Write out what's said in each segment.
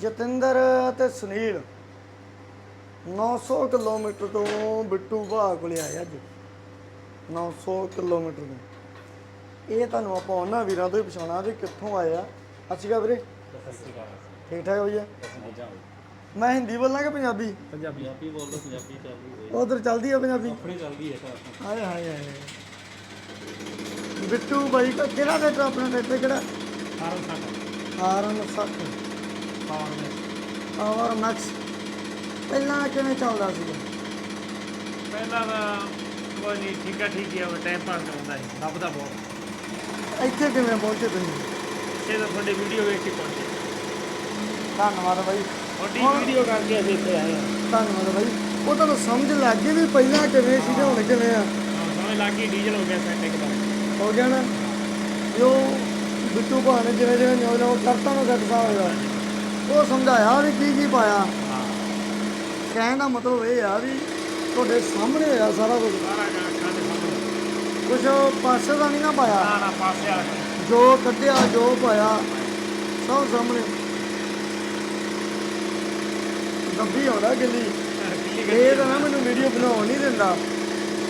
ਜਤਿੰਦਰ ਤੇ ਸੁਨੀਲ। 900 ਕਿਲੋਮੀਟਰ ਤੋਂ ਬਿੱਟੂ ਭਾ ਕੋਲੇ ਆਏ ਅੱਜ। 900 ਕਿਲੋਮੀਟਰ ਤੋਂ। ਇਹ ਤੁਹਾਨੂੰ ਆਪਾਂ ਉਹਨਾਂ ਵੀਰਾਂ ਤੋਂ ਹੀ ਪਛਾਣਾ ਵੀ ਕਿੱਥੋਂ ਆਏ ਆ। ਅਸੀਂ ਕਾ ਵੀਰੇ। ਠੀਕ ਠਾਕ ਹੋ ਜੀ ਮੈਂ ਹਿੰਦੀ ਬੋਲਾਂ ਕਿ ਪੰਜਾਬੀ? ਪੰਜਾਬੀ। ਪੰਜਾਬੀ ਚੱਲਦੀ ਉਧਰ ਚੱਲਦੀ ਆ ਪੰਜਾਬੀ? ਆਪਣੀ ਚੱਲਦੀ ਹੈ ਹਾਏ ਹਾਏ ਹਾਏ। ਬਿੱਟੂ ਬਾਈ ਕਾ ਕਿਹੜਾ ਟਰੈਕਟਰ ਆਪਣਾ ਟਰੈਕਟਰ ਕਿਹੜਾ? 1860 ਆਰਨ 60 ਪਾਵਰ ਮੈਕਸ ਪਹਿਲਾਂ ਕਿਵੇਂ ਚੱਲਦਾ ਸੀਗਾ ਪਹਿਲਾਂ ਤਾਂ ਕੋਈ ਨਹੀਂ ਠੀਕ ਆ ਠੀਕ ਹੀ ਆ ਟਾਈਮ ਪਾਸ ਕਰਦਾ ਸੀ ਲੱਭਦਾ ਬਹੁਤ। ਇੱਥੇ ਕਿਵੇਂ ਪਹੁੰਚੇ ਤੁਸੀਂ? ਇਹ ਤਾਂ ਤੁਹਾਡੀ ਵੀਡੀਓ ਵੇਖ ਕੇ ਪਹੁੰਚੇ। ਧੰਨਵਾਦ ਬਾਈ। ਤੁਹਾਡੀ ਵੀਡੀਓ ਕਰਕੇ ਅਸੀਂ ਇੱਥੇ ਆਏ ਹਾਂ। ਧੰਨਵਾਦ ਬਾਈ। ਉਹ ਤੁਹਾਨੂੰ ਸਮਝ ਲੱਗ ਗਈ ਵੀ ਪਹਿਲਾਂ ਕਿਵੇਂ ਸੀ ਤੇ ਹੁਣ ਕਿਵੇਂ ਆ? ਹਾਂ, ਸਮਝ ਲੱਗ ਗਈ ਡੀਜ਼ਲ ਹੋ ਗਿਆ ਸੈੱਟ ਇੱਕਦਮ। ਹੋ ਗਿਆ ਨਾ? ਜੋ ਬਿੱਟੂ ਭਾਅ ਨੇ ਜਿਵੇਂ ਜਿਵੇਂ ਨਿਉ ਕਰਤਾ ਨੂੰ ਗੱਟਦਾ ਹੋਇਆ ਉਹ ਸਮਝਾਇਆ ਵੀ ਕੀ ਕੀ ਪਾਇਆ। ਕਹਿਣ ਦਾ ਮਤਲਬ ਇਹ ਆ ਵੀ ਤੁਹਾਡੇ ਸਾਹਮਣੇ ਹੋਇਆ ਸਾਰਾ ਕੁਝ। ਸਾਰਾ ਗਾ- ਅੱਖਾਂ ਦੇ ਸਾਹਮਣੇ। ਕੁਝ ਪਾਸੇ ਦਾ ਨਹੀਂ ਨਾ ਪਾਇਆ? ਨਾ ਨਾ ਪਾਸੇ ਵਾਲਾ ਕੰਮ। ਜੋ ਕੱਢਿਆ ਜੋ ਪਾਇਆ ਸਭ ਸਾਹਮਣੇ। ਦੱਬੀ ਆਉਂਦਾ ਗਿੱਲੀ। ਇਹ ਤਾਂ ਨਾ ਮੈਨੂੰ ਵੀਡੀਓ ਬਣਾਉਣ ਨਹੀਂ ਦਿੰਦਾ।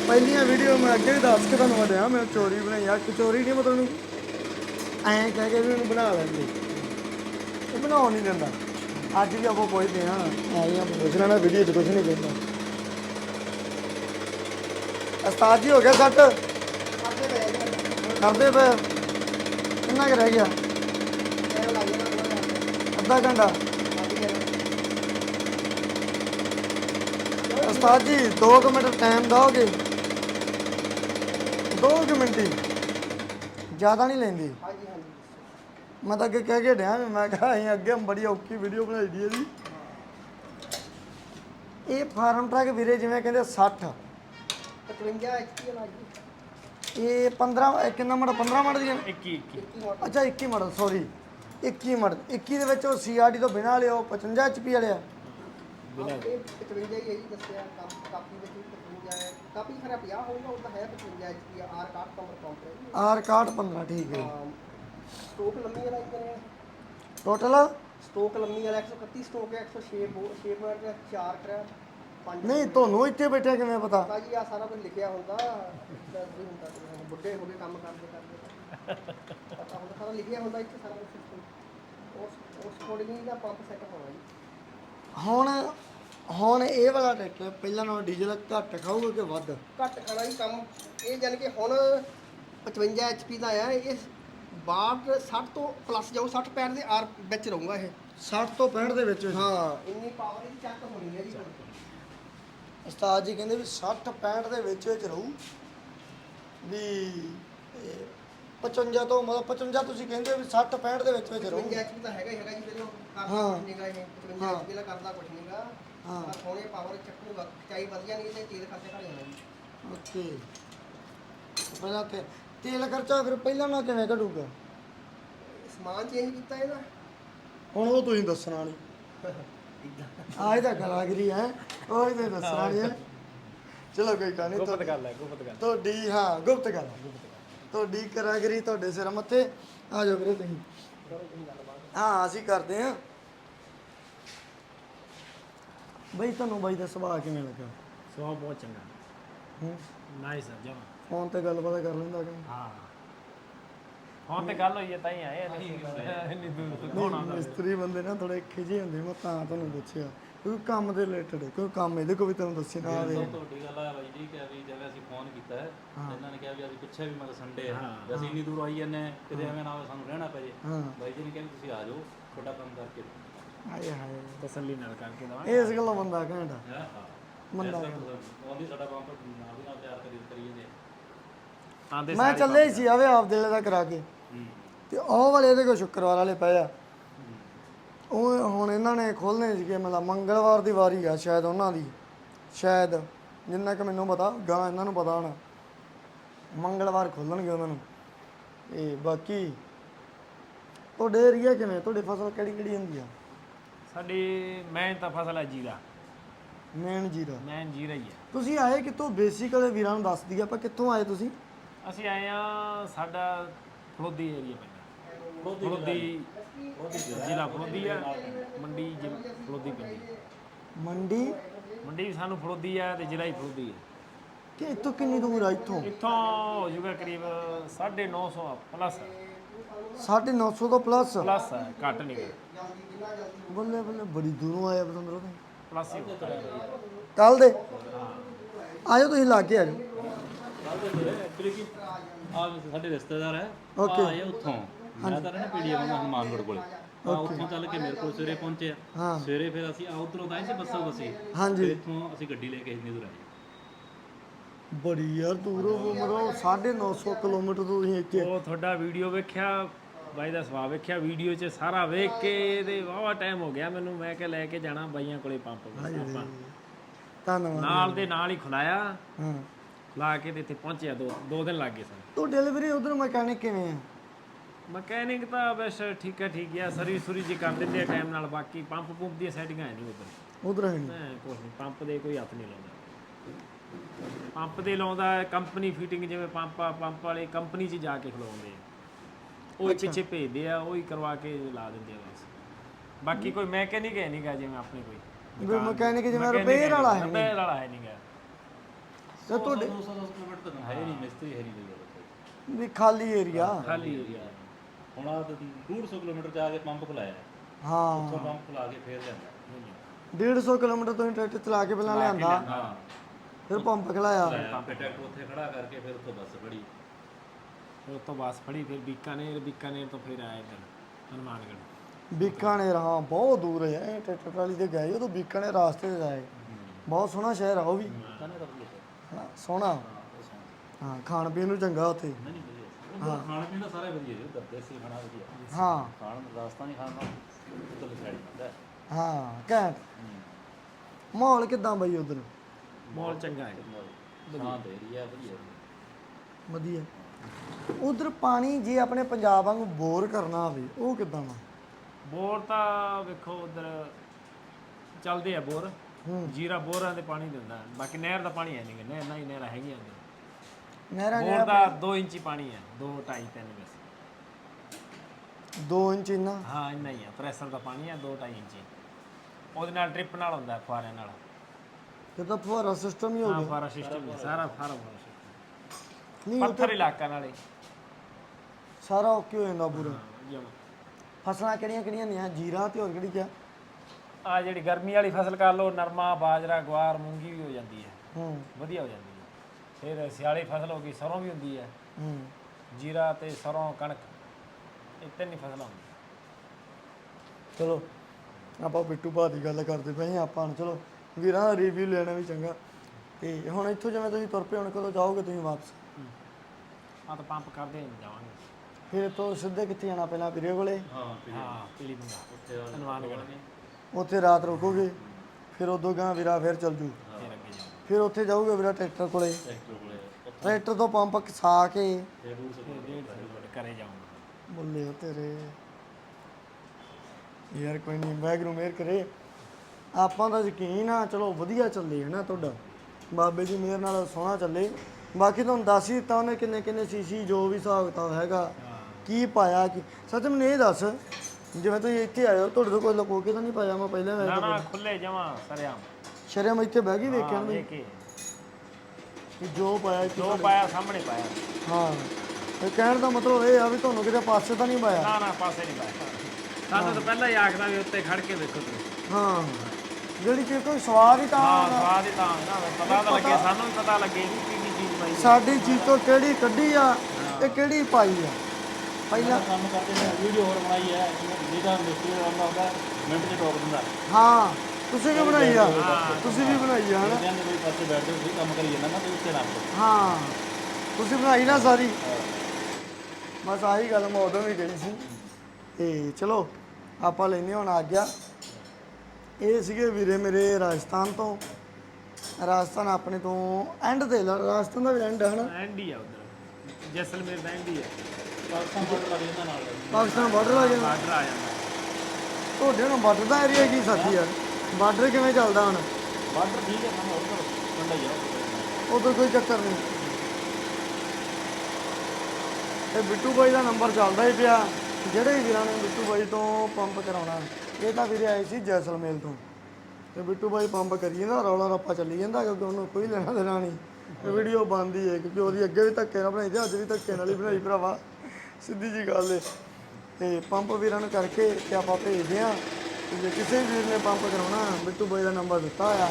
ਪਹਿਲੀਆਂ ਵੀਡੀਓ ਮੈਂ ਅੱਗੇ ਵੀ ਦੱਸ ਕੇ ਤੁਹਾਨੂੰ ਵਧਿਆ ਮੈਂ ਚੋਰੀ ਬਣਾਈ ਆ। ਚੋਰੀ ਨਹੀਂ ਮਤਲਬ ਨੂੰ ਐਂ ਕਹਿ ਕੇ ਵੀ ਮੈਨੂੰ ਬਣਾ ਲੈਂਦੇ। ਇਹ ਬਣਾਉਣ ਨਹੀਂ ਦਿੰਦਾ। ਅੱਜ ਵੀ ਆਪਾਂ ਪੁੱਛਦੇ ਹਾਂ। ਆਈ ਆਪਾਂ ਪੁੱਛਣਾ ਨਾ ਵੀਡੀਓ 'ਚ ਕੁਝ ਨਹੀਂ ਕਹਿੰਦਾ। ਉਸਤਾਦ ਜੀ ਹੋ ਗਿਆ ਸੱਟ? ਕਰਦੇ ਪਏ ਕਿੰਨਾ ਕੁ ਰਹਿ ਗਿਆ? ਅੱਧਾ ਘੰਟਾ? ਉਸਤਾਦ ਜੀ 2 ਮਿੰਟ ਟਾਈਮ ਦੋਗੇ 2 ਮਿੰਟ ਹੀ। ਜ਼ਿਆਦਾ ਨਹੀਂ ਲੈਂਦੀ। ਹਾਂਜੀ ਹਾਂਜੀ। ਮੈਂ ਤਾਂ ਅੱਗੇ ਕਹਿ ਕੇ ਡਿਆ ਵੀ ਮੈਂ ਕਿਹਾ ਅਸੀਂ ਅੱਗੇ ਬੜੀ ਔਖੀ ਵੀਡੀਓ ਬਣਾਈ ਦੀ ਇਹਦੀ। ਇਹ ਫਾਰਮ ਟਰੱਕ ਵੀਰੇ ਜਿਵੇਂ ਕਹਿੰਦੇ 60 55 ਐਚਪੀ ਵਾਲਾ ਜੀ। ਇਹ 15 ਇਹ ਕਿੰਨਾ ਮਾਡਲ? 15 ਮਾਡਲ ਦੀਆਂ 21 21 21 ਮਾਡਲ। ਅੱਛਾ 21 ਮਾਡਲ ਸੌਰੀ 21 ਮਾਡਲ। 21 ਦੇ ਵਿੱਚ ਉਹ ਸੀਆਰਡੀ ਤੋਂ ਬਿਨਾਂ ਵਾਲੇ ਉਹ 55 ਐਚਪੀ ਵਾਲੇ ਆ। ਬਿਨਾ ਇਹ 55 ਹੀ ਹੈ ਜੀ ਦੱਸਿਆ। ਕਾਪੀ ਵਿੱਚ ਵੀ 55 ਹੈ। ਕਾਪੀ ਖਰਾ 50 ਹੋਊਗਾ ਉਹ ਤਾਂ ਹੈ 55 ਐਚਪੀ ਆਰ ਕਾਰਡ ਕੰਪਰ ਕੰਪਰ ਹੈ ਜੀ। ਆਰ 15 ਠੀਕ ਹਾਂ, ਸਟੋਕ ਲੰਮੀ ਵਾਲਾ ਇੱਕ ਨੇ ਟੋਟਲ ਸਟੋਕ ਲੰਮੀ ਵਾਲਾ 131 ਸਟੋਕ ਹੈ 106 6 ਮਿੰਟ 4 ਕਰਾ 5 ਨਹੀਂ ਤੁਹਾਨੂੰ ਇੱਥੇ ਬੈਠਿਆ ਕਿਵੇਂ ਪਤਾ? ਪਤਾ ਜੀ ਆ ਸਾਰਾ ਕੁਝ ਲਿਖਿਆ ਹੁੰਦਾ। ਦੱਸ ਵੀ ਹੁੰਦਾ ਕਿ ਹਾਂ, ਬੁੱਢੇ ਹੋ ਗਏ ਕੰਮ ਕਰਦੇ ਕਰਦੇ। ਪਤਾ ਹੁੰਦਾ ਸਾਰਾ ਲਿਖਿਆ ਹੁੰਦਾ ਇੱਥੇ ਸਾਰਾ ਕੁਝ ਉਸ ਉਸ ਅਕੋਰਡਿੰਗ ਦਾ ਪੰਪ ਸੈੱਟ ਹੋਣਾ ਜੀ। ਹੁਣ ਹੁਣ ਇਹ ਵਾਲਾ ਟਰੈਕਟਰ ਪਹਿਲਾਂ ਨਾਲੋਂ ਡੀਜ਼ਲ ਘੱਟ ਖਾਊਗਾ ਕਿ ਵੱਧ? ਘੱਟ ਖਾਣਾ ਹੀ ਕੰਮ। ਇਹ ਜਾਨ ਕਿ ਹੁਣ 55 ਐਚਪੀ ਦਾ ਆ ਇਹ 62 60 ਤੋਂ ਪਲੱਸ ਜਾਊ 60 ਪੈਰ ਦੇ ਆਰ ਵਿੱਚ ਰਹੂਗਾ ਇਹ। 60 ਤੋਂ 65 ਦੇ ਵਿੱਚ। ਹਾਂ ਇੰਨੀ ਪਾਵਰ ਇਹਦੀ ਚੱਕ ਹੋਣੀ ਹੈ ਜੀ ਉਸਤਾਦ ਜੀ ਕਹਿੰਦੇ ਵੀ 60 65 ਦੇ ਵਿੱਚ ਵਿੱਚ ਰਹੂ। ਵੀ ਇਹ 55 ਤੋਂ ਮਤਲਬ 55 ਤੁਸੀਂ ਕਹਿੰਦੇ ਵੀ 60 65 ਦੇ ਵਿੱਚ ਵਿੱਚ 55 ਰਹੂ ਐਚਪੀ ਤਾਂ ਹੈਗਾ ਹੀ ਹੈਗਾ ਜੀ ਉਹ ਕਰਦਾ ਹਾਂ। ਕੁਝ ਨਹੀਂਗਾ ਇਹ। 55 ਹਾਂ। ਐਚਪੀ ਦਾ ਕਰਦਾ ਕੁਝ ਨਹੀਂਗਾ ਹਾਂ। ਪਰ ਹੁਣ ਇਹ ਪਾਵਰ ਚੱਕੂਗਾ ਚਾਈ ਵਧੀਆ ਨਹੀਂ ਤੇ ਤੇਲ ਖਰਚਾ ਘਟ ਜਾਣਾ ਜੀ। ਓਕੇ। ਪਹਿਲਾਂ ਤੇ ਤੇਲ ਖਰਚਾ ਫਿਰ ਪਹਿਲਾਂ ਨਾਲ ਕਿਵੇਂ ਘਟੂਗਾ? ਸਮਾਨ ਚੇਂਜ ਕੀਤਾ ਇਹਦਾ। ਹੁਣ ਉਹ ਤੁਸੀਂ ਦੱਸਣਾ ਨਹੀਂ ਆਹ ਇਹਦਾ ਗਲਾਗਰੀ ਹੈ ਉਹ ਇਹਦੇ ਦੱਸਣਾ ਨਹੀਂ ਹੈ। ਚਲੋ ਕੋਈ ਗੱਲ ਨਹੀਂ ਗੁਪਤ ਗੱਲ ਹੈ ਗੁਪਤ ਗੱਲ। ਤੁਹਾਡੀ ਹਾਂ ਗੁਪਤ ਗੱਲ ਤੁਹਾਡੀ ਕਰਾਗਰੀ ਤੁਹਾਡੇ ਸਿਰ ਮੱਥੇ ਆ ਜਾਓ ਵੀਰੇ ਤੁਸੀਂ। ਹਾਂ ਅਸੀਂ ਕਰਦੇ ਹਾਂ। ਬਈ ਤੁਹਾਨੂੰ ਬਾਈ ਦਾ ਸੁਭਾਅ ਕਿਵੇਂ ਲੱਗਾ? ਸੋ ਬਹੁਤ ਚੰਗਾ। ਹੂੰ। ਨਾਈਸ ਹੈ ਜਮਾ। ਫੋਨ ਤੇ ਗੱਲਬਾਤ ਕਰ ਲੈਂਦਾ ਕਿ ਹਾਂ। ਹੁਣ ਤੇ ਗੱਲ ਹੋਈ ਹੈ ਤਾਂ ਹੀ ਆਏ ਇੰਨੀ ਦੂਰ ਤੋਂ ਕੌਣ ਨਹੀਂ ਆਉਂਦਾ? ਮਿਸਤਰੀ ਬੰਦੇ ਨਾ ਥੋੜੇ ਖਿਜੇ ਹੁੰਦੇ ਮੈਂ ਤਾਂ ਤੁਹਾਨੂੰ ਪੁੱਛਿਆ। ਕਿਉਂਕਿ ਕੰਮ ਦੇ ਰਿਲੇਟਡ ਕੋਈ ਕੰਮ ਇਹਦੇ ਵੀ ਤੁਹਾਨੂੰ ਦੱਸੀ ਨਾ ਆਵੇ। ਤੁਹਾਡੀ ਗੱਲ ਆ ਬਾਈ ਜੀ ਕਿ ਵੀ ਜਿਵੇਂ ਅਸੀਂ ਫੋਨ ਕੀਤਾ ਹੈ। ਇਹਨਾਂ ਨੇ ਕਿਹਾ ਵੀ ਅਸੀਂ ਪਿੱਛੇ ਵੀ ਮਤਲਬ ਸੰਡੇ ਹੈ ਹਾਂ। ਵੀ ਅਸੀਂ ਇੰਨੀ ਦੂਰ ਆਈ ਜੰਨੇ ਕਿਤੇ ਐਵੇਂ ਨਾ ਹੋਵੇ ਸਾਨੂੰ ਰਹਿਣਾ ਪੈ ਜੇ। ਹਾਂ। ਬਾਈ ਜੀ ਨੇ ਕਿਹਾ ਵੀ ਤੁਸੀਂ ਆ ਜਾਓ ਤੁਹਾਡਾ ਕੰਮ ਕਰਕੇ ਹਾਏ ਹਾਏ। ਤਸੱਲੀ ਨਾਲ ਕਰਕੇ ਦਵਾ ਇਸ ਗੱਲੋਂ ਬੰਦਾ ਘੈਂਟਾ ਹੈ। ਹਾਂ ਮੰਦਾ ਉਹਦੀ ਸਾਡਾ ਕੰਮ ਨਾਲ ਦੀ ਨਾਲ ਤਿਆਰ ਕਰੀ ਕਰੀ ਜਾਂਦੇ ਆ। ਆਂਦੇ ਮੈਂ ਚੱਲੇ ਹੀ ਸੀ ਆਵੇ ਆਪ ਦਿਲੇ ਦਾ ਕਰਾ ਕੇ। ਤੇ ਉਹ ਵਾਲੇ ਇਹਦੇ ਕੋਲ ਸ਼ੁੱਕਰਵਾਰ ਵਾਲੇ ਪਏ ਆ। ਉਹ ਹੁਣ ਇਹਨਾਂ ਨੇ ਖੋਲਨੇ ਸੀਗੇ ਮਤਲਬ ਮੰਗਲਵਾਰ ਦੀ ਵਾਰੀ ਆ ਸ਼ਾਇਦ ਉਹਨਾਂ ਦੀ। ਸ਼ਾਇਦ ਜਿੰਨਾ ਕਿ ਮੈਨੂੰ ਪਤਾ ਗਾ ਇਹਨਾਂ ਨੂੰ ਪਤਾ ਹੋਣਾ। ਮੰਗਲਵਾਰ ਖੋਲਣਗੇ ਉਹਨਾਂ ਨੂੰ। ਤੇ ਬਾਕੀ ਤੁਹਾਡੇ ਏਰੀਆ ਕਿਵੇਂ? ਤੁਹਾਡੀ ਫਸਲ ਕਿਹੜੀ ਕਿਹੜੀ ਹੁੰਦੀ ਆ? ਸਾਡੀ ਮੈਂ ਤਾਂ ਫਸਲ ਹੈ ਜੀਰਾ। ਮੇਨ ਜੀਰਾ। ਮੈਂ ਜੀਰਾ ਹੀ ਹੈ ਤੁਸੀਂ ਆਏ ਕਿੱਥੋਂ? ਬੇਸਿਕਲੀ ਵੀਰਾਂ ਨੂੰ ਦੱਸ ਦਈਏ ਆਪਾਂ ਕਿੱਥੋਂ ਆਏ ਤੁਸੀਂ? ਅਸੀਂ ਆਏ ਆ ਸਾਡਾ ਫਲੋਦੀ ਏਰੀਆ ਪੈਂਦਾ ਫਲੋਦੀ ਜ਼ਿਲ੍ਹਾ ਫਲੋਦੀ ਆ ਮੰਡੀ ਜ਼ਿਲ੍ਹਾ ਫਲੋਦੀ ਪੈਂਦੀ ਮੰਡੀ? ਮੰਡੀ ਵੀ ਸਾਨੂੰ ਫਲੋਦੀ ਆ ਤੇ ਜ਼ਿਲ੍ਹਾ ਹੀ ਫਲੋਦੀ ਆ। ਕਿ ਇੱਥੋਂ ਕਿੰਨੀ ਦੂਰ ਆ ਇੱਥੋਂ? ਇੱਥੋਂ ਹੋ ਜਾਊਗਾ ਕਰੀਬ 950 ਪਲੱਸ 950 ਤੋਂ ਪਲੱਸ? ਪਲੱਸ ਹੈ ਘੱਟ ਨਹੀਂ ਗਾ ਬੱਲੇ ਬੱਲੇ ਬੜੀ ਦੂਰੋਂ ਆਇਆ ਬਤੰਦਰੋਂ ਤੇ ਪਲੱਸ ਹੀ ਹੋਊਗਾ। ਕੱਲ ਦੇ? ਆਜੋ ਤੁਸੀਂ ਲਾ ਕੇ ਆਜੋ ਐਕਚੁਅਲੀ ਕੀ ਆ ਸਾਡੇ ਰਿਸ਼ਤੇਦਾਰ ਹੈ Okay. ਆ ਆਏ ਉੱਥੋਂ। ਮੈਂ ਤਾਂ ਰਹਿਣਾ ਪੀਡੀਐਮ ਹਨੂਮਾਨਗੜ ਕੋਲੇ। ਆ ਉੱਥੋਂ ਚੱਲ ਕੇ ਮੇਰੇ ਕੋਲ ਸਵੇਰੇ ਪਹੁੰਚੇ ਆ। ਹਾਂ। ਸਵੇਰੇ ਫਿਰ ਅਸੀਂ ਆ ਉਧਰੋਂ ਤਾਂ ਆਏ ਸੀ ਬੱਸਾਂ ਬਸੀ ਫਿਰ ਹਾਂਜੀ। ਇੱਥੋਂ ਅਸੀਂ ਗੱਡੀ ਲੈ ਕੇ ਇੰਨੀ ਦੂਰ ਆਏ। ਬੜੀ ਯਾਰ ਦੂਰੋਂ ਮਰੋ 950 ਕਿਲੋਮੀਟਰ ਤੋਂ ਤੁਸੀਂ ਇੱਥੇ। ਉਹ ਤੁਹਾਡਾ ਵੀਡੀਓ ਵੇਖਿਆ ਬਾਈ ਦਾ ਸਵਾਬ ਵੇਖਿਆ ਵੀਡੀਓ 'ਚ ਸਾਰਾ ਵੇਖ ਕੇ ਇਹਦੇ ਵਾਵਾ ਟਾਈਮ ਹੋ ਗਿਆ ਮੈਨੂੰ। ਮੈਂ ਕਿ ਲੈ ਕੇ ਜਾਣਾ ਬਾਈਆਂ ਕੋਲੇ ਪੰਪ। ਆਪਾਂ ਧੰਨਵਾਦ। ਨਾਲ ਦੇ ਨਾਲ ਹੀ ਖੁਲਾਇਆ। ਹਾਂ। ਖੁਲਾ ਕੇ ਤੇ ਇੱਥੇ ਪਹੁੰਚਿਆ ਦੋ ਦੋ ਦਿਨ ਲੱਗ ਗਏ ਸਨ। ਤੋ ਡਿਲੀਵਰੀ ਉਧਰ ਮਕੈਨਿਕ ਕਿਵੇਂ ਆ? ਮਕੈਨਿਕ ਤਾਂ ਬਸ ਠੀਕ ਹੈ ਠੀਕ ਹੈ ਸਰਵਿਸ ਸੁਰੀ ਜੀ ਕਰ ਦਿੰਦੇ ਆ ਟਾਈਮ ਨਾਲ ਬਾਕੀ ਪੰਪ ਪੰਪ ਦੀਆਂ ਸੈਟਿੰਗਾਂ ਹੈ ਨਹੀਂ ਉੱਧਰ। ਉਧਰ ਹੈ ਨਹੀਂ। ਮੈਂ ਕੁਛ ਨਹੀਂ ਪੰਪ ਦੇ ਕੋਈ ਹੱਥ ਨਹੀਂ ਲਾਉਂਦਾ। ਪੰਪ ਦੇ ਲਾਉਂਦਾ ਕੰਪਨੀ ਫਿਟਿੰਗ ਜਿਵੇਂ ਪੰਪ ਆ ਪੰਪ ਵਾਲੇ ਕੰਪਨੀ 'ਚ ਜਾ ਕੇ ਖਲਵਾਉਂਦੇ ਆ। ਉਹ ਪਿੱਛੇ ਭੇਜਦੇ ਆ ਉਹ ਹੀ ਕਰਵਾ ਕੇ ਲਾ ਦਿੰਦੇ ਆ ਬਸ। ਬਾਕੀ ਕੋਈ ਮੈਕੈਨਿਕ ਹੈ ਨਹੀਂਗਾ ਜਿਵੇਂ ਆਪਣੇ ਕੋਈ ਵੀ ਮਕੈਨਿਕ ਜਿਵੇਂ ਰਿਪੇਅਰ ਵਾਲਾ ਹੈ ਰਿਪੇਅਰ ਵਾਲਾ ਹੈ ਨਹੀਂਗਾ ਤੇ ਤੁਹਾਡੇ? 200 ਕਿਲੋਮੀਟਰ ਤਾਂ ਹੈ ਨਹੀਂ ਮਿਸਤਰੀ ਹੈ ਨਹੀਂ ਕੋਈ ਵੀ ਖਾਲੀ ਏਰੀਆ ਖਾਲੀ ਏਰੀਆ ਹੁਣ ਆ ਤੁਸੀਂ 150 ਕਿਲੋਮੀਟਰ ਜਾ ਕੇ ਪੰਪ ਖੁਲਾਇਆ। ਹਾਂ। ਉੱਥੋਂ ਪੰਪ ਖੁਲਾ ਕੇ ਫੇਰ ਲਿਆਂਦਾ। 150 ਕਿਲੋਮੀਟਰ ਤੁਸੀਂ ਟਰੈਕਟਰ ਚਲਾ ਕੇ ਪਹਿਲਾਂ ਲਿਆਂਦਾ। ਹਾਂ। ਫਿਰ ਪੰਪ ਖਲਾਇਆ। ਪੰਪ ਟਰੈਕਟਰ ਉੱਥੇ ਖੜਾ ਕਰਕੇ ਫਿਰ ਉੱਥੋਂ ਬੱਸ ਫੜੀ। ਫਿਰ ਉਸ ਤੋਂ ਫੜੀ ਫਿਰ ਬੀਕਾਨੇਰ ਬੀਕਾਨੇਰ ਤੋਂ ਫਿਰ ਆਇਆ ਇੱਧਰ ਹਨੂਮਾਨਗੜ੍ਹ। ਬੀਕਾਨੇਰ ਹਾਂ ਬਹੁਤ ਦੂਰ ਹੈ। ਇਹ ਟਰੈਕਟਰ ਟਰਾਲੀ ਤੇ ਗਏ ਉਹ ਤਾਂ ਬੀਕਾਨੇਰ ਰਾਸਤੇ ਤੇ ਗਏ ਬਹੁਤ ਸੋਹਣਾ ਸ਼ਹਿਰ ਆ ਉਹ ਵੀ। ਕਹਿੰਦੇ ਤਾਂ ਵਧੀਆ ਸੋਹਣਾ। ਹਾਂ ਖਾਣ ਪੀਣ ਨੂੰ ਚੰਗਾ ਉੱਥੇ। ਨਹੀਂ ਨਹੀਂ ਵਧੀਆ ਸੀ। ਉੱਧਰ ਖਾਣ ਪੀਣ ਦਾ ਸਾਰਾ ਵਧੀਆ ਜੀ ਉੱਧਰ ਦੇਸੀ ਖਾਣਾ ਵਧੀਆ। ਹਾਂ। ਖਾਣ ਰਾਜਸਥਾਨੀ ਖਾਣਾ ਉੱਧਰ ਸਾਈਡ ਹੁੰਦਾ ਹਾਂ। ਘੈਂਟ। ਮਾਹੌਲ ਕਿਦਾਂ ਬਈ ਉਧਰ? ਮੌਲ ਚੰਗਾ ਹੈ। ਸ਼ਾਂਤ ਏਰੀਆ ਵਧੀਆ ਵਧੀਆ। ਉਧਰ ਪਾਣੀ ਜੇ ਆਪਣੇ ਪੰਜਾਬ ਵਾਂਗੂ ਬੋਰ ਕਰਨਾ ਹੋਵੇ ਉਹ ਕਿਦਾਂ ਵਾ? ਬੋਰ ਤਾਂ ਵੇਖੋ ਉਧਰ ਚੱਲਦੇ ਆ ਬੋਰ। ਜੀਰਾ ਬੋਰਾਂ ਦੇ ਪਾਣੀ ਦਿੰਦਾ। ਬਾਕੀ ਨਹਿਰ ਦਾ ਪਾਣੀ ਹੈ ਨਹੀਂ ਨਹਿਰ ਨਾ ਹੀ ਨਹਿਰਾਂ ਹੈਗੀਆਂ ਨੇ। ਨਹਿਰਾਂ ਬੋਰ ਦਾ 2 ਇੰਚੀ ਪਾਣੀ ਹੈ 2 2.5 3 ਬਸ 2 ਇੰਚ ਇੰਨਾ? ਹਾਂ ਇੰਨਾ ਹੀ ਹੈ ਪ੍ਰੈਸ਼ਰ ਦਾ ਪਾਣੀ ਹੈ 2 2.5 ਇੰਚੀ। ਉਹਦੇ ਨਾਲ ਡ੍ਰਿਪ ਨਾਲ ਹੁੰਦਾ ਫੁਆਰੇ ਨਾਲ। ਇਹ ਤਾਂ ਫੁਹਾਰਾ ਸਿਸਟਮ ਹੀ ਹੋ ਹਾਂ ਗਿਆ। ਫੁਆਰਾ ਸਿਸਟਮ ਸਾਰਾ ਫਾਰਾ ਫੁਆਰਾ system। ਨਹੀਂ ਪੱਥਰ ਇਲਾਕਾ ਨਾਲੇ। ਸਾਰਾ ਓਕੇ ਹੋ ਜਾਂਦਾ ਪੂਰਾ। ਜਮ ਫਸਲਾਂ ਕਿਹੜੀਆਂ ਕਿਹੜੀਆਂ ਨੇ ਜੀਰਾ ਤੇ ਹੋਰ ਕਿਹੜੀ ਕਿਆ? ਆ ਜਿਹੜੀ ਗਰਮੀ ਵਾਲੀ ਫਸਲ ਕਰ ਲਓ ਨਰਮਾ ਬਾਜਰਾ ਗਵਾਰ ਮੂੰਗੀ ਵੀ ਹੋ ਜਾਂਦੀ ਹੈ। ਹੂੰ। ਵਧੀਆ ਹੋ ਜਾਂਦੀ ਹੈ। ਫਿਰ ਸਿਆਲੀ ਫਸਲ ਹੋ ਗਈ ਸਰੋਂ ਵੀ ਹੁੰਦੀ ਹੈ। ਹੂੰ। ਜੀਰਾ ਤੇ ਸਰੋਂ ਕਣਕ ਇਹ ਤਿੰਨ ਹੀ ਫਸਲਾਂ ਹੁੰਦੀਆਂ। ਚਲੋ ਆਪਾਂ ਬਿੱਟੂ ਭਾ ਦੀ ਗੱਲ ਕਰਦੇ ਪਏ ਆਪਾਂ ਹੁਣ ਚਲੋ ਵੀਰਾਂ ਦਾ ਰਿਵਿਊ ਲੈਣਾ ਵੀ ਚੰਗਾ। ਤੇ ਹੁਣ ਇੱਥੋਂ ਜਿਵੇਂ ਤੁਸੀਂ ਤੁਰ ਪਏ ਹੁਣ ਕਦੋਂ ਜਾਓਗੇ ਤੁਸੀਂ ਵਾਪਸ? ਆ ਤਾਂ ਪੰਪ ਕਰਦੇ ਹੀ ਜਾਵਾਂਗੇ। ਫਿਰ ਤੋਂ ਸਿੱਧੇ ਕਿੱਥੇ ਜਾਣਾ ਪਹਿਲਾਂ ਵੀਰੇ ਕੋਲੇ? ਹਾਂ ਪੀਲੀ ਹਾਂ ਪੀਲੀ ਬੰਗਾ ਉੱਥੇ ਵਾਲੇ ਹਨੂਮਾਨਗੜ੍ਹ ਉੱਥੇ ਰਾਤ ਰੁਕੋਗੇ ਫਿਰ ਉਦੋਂ ਗਾਂ ਵੀਰਾ ਫਿਰ ਚੱਲ ਜੂ। ਫਿਰ ਅੱਗੇ ਜਾਵਾਂਗੇ ਫਿਰ ਉੱਥੇ ਜਾਊਗੇ ਵੀਰਾ ਟਰੈਕਟਰ ਕੋਲੇ। ਟਰੈਕਟਰ ਕੋਲੇ ਉੱਥੇ ਟਰੈਕਟਰ ਤੋਂ ਪੰਪ ਖਸਾ ਕੇ ਫਿਰ ਦੂਰ ਸੇ ਬੋਲੇ ਤੇਰੇ। ਯਾਰ ਕੋਈ ਨਹੀਂ ਵਾਹਿਗੁਰੂ ਮਿਹਰ ਕਰੇ। ਆਪਾਂ ਦਾ ਯਕੀਨ ਆ ਚਲੋ ਵਧੀਆ ਚੱਲੇ ਹੈ ਨਾ ਤੁਹਾਡਾ। ਬਾਬੇ ਦੀ ਮਿਹਰ ਨਾਲ ਸੋਹਣਾ ਚੱਲੇ। ਬਾਕੀ ਤੁਹਾਨੂੰ ਦੱਸ ਹੀ ਦਿੱਤਾ ਉਹਨੇ ਕਿੰਨੇ ਕਿੰਨੇ ਸੀਸੀ ਜੋ ਵੀ ਹਿਸਾਬ ਕਿਤਾਬ ਹੈਗਾ। ਕੀ ਪਾਇਆ ਕੀ ਸੱਚ ਮੈਨੂੰ ਇਹ ਦੱਸ ਜਿਵੇਂ ਤੁਸੀਂ ਇੱਥੇ ਆਏ ਹੋ ਤੁਹਾਡੇ ਤੋਂ ਕੋਈ ਲੁਕੋ ਕੇ ਤਾਂ ਨਹੀਂ ਪਾਇਆ ਮੈਂ ਪਹਿਲਾਂ ਨਾ ਆਇਆ ਨਾ ਖੁੱਲੇ ਜਮਾ ਸਰਿਆਮ। ਸ਼ਰਮ ਇੱਥੇ ਬਹਿ ਗਈ ਵੇਖਿਆ ਦੇਖ ਕੇ ਜੋ ਪਾਇਆ ਇੱਥੇ ਜੋ ਪਾਇਆ ਸਾਹਮਣੇ ਪਾਇਆ। ਹਾਂ। ਤੇ ਕਹਿਣ ਦਾ ਮਤਲਬ ਇਹ ਆ ਵੀ ਤੁਹਾਨੂੰ ਕਿਤੇ ਪਾਸੇ ਤਾਂ ਨਹੀਂ ਪਾਇਆ? ਨਾ ਨਾ ਪਾਸੇ ਨਹੀਂ ਪਾਇਆ। ਸਾਨੂੰ ਤਾਂ ਪਹਿਲਾਂ ਹੀ ਆਖਦਾ ਵੀ ਉੱਤੇ ਖੜ ਕੇ ਵੇਖੋ ਤੁਸੀਂ। ਹਾਂ। ਜਿਹੜੀ ਕਿ ਕੋਈ ਸਵਾਦ ਹੀ ਤਾਂ ਹਾਂ ਸਵਾਦ ਹੀ ਤਾਂ ਨਾ ਪਤਾ ਤਾਂ ਲੱਗੇ ਸਾਨੂੰ ਵੀ ਪਤਾ ਲੱਗੇ ਵੀ ਕੀ ਕੀ ਚੀਜ਼ ਪਾਈ ਸਾਡੀ ਚੀਜ਼ ਤੋਂ ਕਿਹੜੀ ਕੱਢੀ ਆ ਤੇ ਕਿਹੜੀ ਪਾਈ ਆ? ਪਹਿਲਾਂ ਕੰਮ ਕਰਦੇ ਨੇ ਵੀਡੀਓ ਹੋਰ ਬਣਾਈ ਹੈ ਜਿਹਦਾ ਮਿਸਤਰੀ ਆਉਂਦਾ ਹੁੰਦਾ ਮਿੰਟ 'ਚ ਟੋਕ ਦਿੰਦਾ। ਹਾਂ ਤੁਸੀਂ ਵੀ ਬਣਾਈ ਆ। ਤੁਸੀਂ ਵੀ ਬਣਾਈ ਆ ਹਨਾ? ਕਹਿੰਦੇ ਕੋਈ ਪਾਸੇ ਬੈਠ ਜਾਓ ਤੁਸੀਂ ਕੰਮ ਕਰੀ ਜਾਂਦਾ ਨਾ ਤੇ ਉੱਤੇ ਨਾ ਹਾਂ ਤੁਸੀਂ ਬਣਾਈ ਨਾ ਸਾਰੀ। ਬਸ ਆਹੀ ਗੱਲ ਮੈਂ ਉਦੋਂ ਵੀ ਕਹੀ ਸੀ। ਤੇ ਚਲੋ ਆਪਾਂ ਲੈਨੇ ਹੁਣ ਆ ਗਿਆ ਇਹ ਸੀਗੇ ਵੀਰੇ ਮੇਰੇ ਰਾਜਸਥਾਨ ਤੋਂ। ਰਾਜਸਥਾਨ ਆਪਣੇ ਤੋਂ ਐਂਡ ਤੇ ਰਾਜਸਥਾਨ ਦਾ ਵੀ ਐਂਡ ਹੈ ਹਨਾ? ਐਂਡੀ ਆ ਉਧਰ। ਜੈਸਲਮੇਰ ਦਾ ਐਂਡੀ ਆ। ਪਾਕਿਸਤਾਨ ਬੋਰਡਰ ਆ ਜਾਂਦਾ ਬਾਰਡਰ ਆ ਜਾਂਦਾ। ਤੁਹਾਡੇ ਨਾਲ ਬਾਰਡਰ ਦਾ ਏਰੀਆ ਕੀ ਸਾਥੀ ਯਾਰ? ਬਾਰਡਰ ਕਿਵੇਂ ਚੱਲਦਾ ਹੁਣ? ਬਾਰਡਰ ਠੀਕ ਹੈ ਨਾ ਹੋਰ ਕੰਡਾ ਹੀ ਆ। ਉਧਰ ਕੋਈ ਚੱਕਰ ਨਹੀਂ। ਇਹ ਬਿੱਟੂ ਬਾਈ ਦਾ ਨੰਬਰ ਚੱਲਦਾ ਹੀ ਪਿਆ। ਜਿਹੜੇ ਵੀਰਾਂ ਨੇ ਬਿੱਟੂ ਬਾਈ ਤੋਂ ਪੰਪ ਕਰਾਉਣਾ ਇਹ ਤਾਂ ਵੀਰੇ ਆਏ ਸੀ ਜੈਸਲਮੇਲ ਤੋਂ। ਤੇ ਬਿੱਟੂ ਬਾਈ ਪੰਪ ਕਰੀ ਜਾਂਦਾ ਰੌਲਾ ਰੱਪਾ ਚੱਲੀ ਜਾਂਦਾ ਕਿਉਂਕਿ ਉਹਨੂੰ ਕੋਈ ਲੈਣਾ ਦੇਣਾ ਨਹੀਂ। ਇਹ ਵੀਡੀਓ ਬੰਦੀ ਹੈ ਕਿਉਂਕਿ ਉਹਦੀ ਅੱਗੇ ਵੀ ਧੱਕੇ ਨਾਲ ਬਣਾਈ ਤੇ ਅੱਜ ਵੀ ਧੱਕੇ ਨਾਲ ਹੀ ਬਣਾਈ ਭਰਾਵਾ। ਸਿੱਧੀ ਜੀ ਗੱਲ ਹੈ ਤੇ ਪੰਪ ਵੀਰਾਂ ਨੂੰ ਕਰਕੇ ਤੇ ਆਪਾਂ ਭੇਜਦੇ ਆ ਜੇ ਕਿਸੇ ਵੀਰ ਨੇ ਪੰਪ ਕਰਾਉਣਾ ਬਿੱਟੂ ਬਾਈ ਦਾ ਨੰਬਰ ਦਿੱਤਾ ਹੋਇਆ।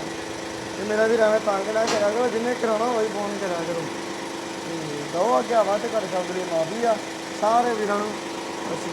ਤੇ ਮੇਰਾ ਵੀ ਐਵੇਂ ਤੰਗ ਨਾ ਕਰਿਆ ਕਰੋ, ਜਿੰਨੇ ਕਰਾਉਣਾ ਹੋਈ ਫੋਨ ਕਰਿਆ ਕਰੋ। ਤੇ ਦੋ ਅੱਗੇ ਵੱਧ ਘੱਟ ਸ਼ਬਦ ਲਈ ਮਾਫੀ ਆ। ਸਾਰੇ ਵੀਰਾਂ ਨੂੰ ਅਸੀਂ